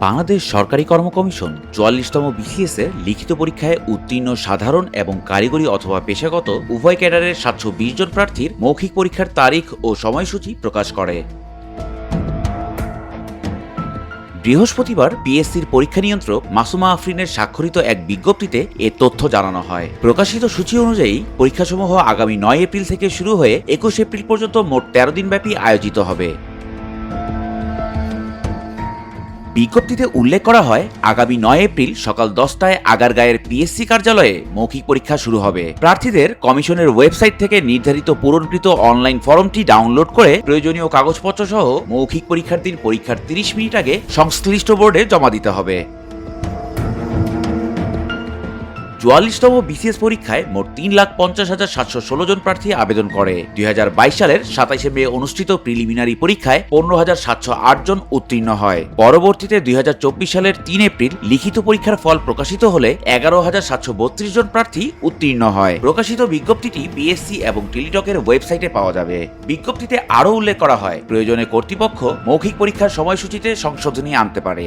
বাংলাদেশ সরকারি কর্ম commission চুয়াল্লিশতম BCS এর লিখিত পরীক্ষায় উত্তীর্ণ সাধারণ এবং কারিগরি অথবা পেশাগত উভয় ক্যাডারের সাতশো বিশ জন প্রার্থীর মৌখিক পরীক্ষার তারিখ ও সময়সূচি প্রকাশ করে। বৃহস্পতিবার পিএসসির পরীক্ষা নিয়ন্ত্রক মাসুমা আফরিনের স্বাক্ষরিত এক বিজ্ঞপ্তিতে এ তথ্য জানানো হয়। প্রকাশিত সূচি অনুযায়ী পরীক্ষাসমূহ আগামী নয় এপ্রিল থেকে শুরু হয়ে একুশ এপ্রিল পর্যন্ত মোট তেরো দিনব্যাপী আয়োজিত হবে। বিজ্ঞপ্তিতে উল্লেখ করা হয়, আগামী নয় এপ্রিল সকাল দশটায় আগারগাঁয়ের পিএসসি কার্যালয়ে মৌখিক পরীক্ষা শুরু হবে। প্রার্থীদের কমিশনের ওয়েবসাইট থেকে নির্ধারিত পূরণকৃত অনলাইন ফর্মটি ডাউনলোড করে প্রয়োজনীয় কাগজপত্র সহ মৌখিক পরীক্ষার দিন পরীক্ষার তিরিশ মিনিট আগে সংশ্লিষ্ট বোর্ডে জমা দিতে হবে। চুয়াল্লিশতম বিসিএস পরীক্ষায় মোট তিন লাখ পঞ্চাশ হাজার সাতশো ষোলো জন প্রার্থী আবেদন করে। দুই হাজার বাইশ সালের সাতাইশে মে অনুষ্ঠিত প্রিলিমিনারি পরীক্ষায় পনেরো হাজার সাতশো আট জন উত্তীর্ণ হয়। পরবর্তীতে দুই হাজার চব্বিশ সালের তিন এপ্রিল লিখিত পরীক্ষার ফল প্রকাশিত হলে এগারো হাজার সাতশো বত্রিশ জন প্রার্থী উত্তীর্ণ হয়। প্রকাশিত বিজ্ঞপ্তিটি বিএসসি এবং টেলিটকের ওয়েবসাইটে পাওয়া যাবে। বিজ্ঞপ্তিতে আরও উল্লেখ করা হয়, প্রয়োজনে কর্তৃপক্ষ মৌখিক পরীক্ষার সময়সূচিতে সংশোধনী আনতে পারে।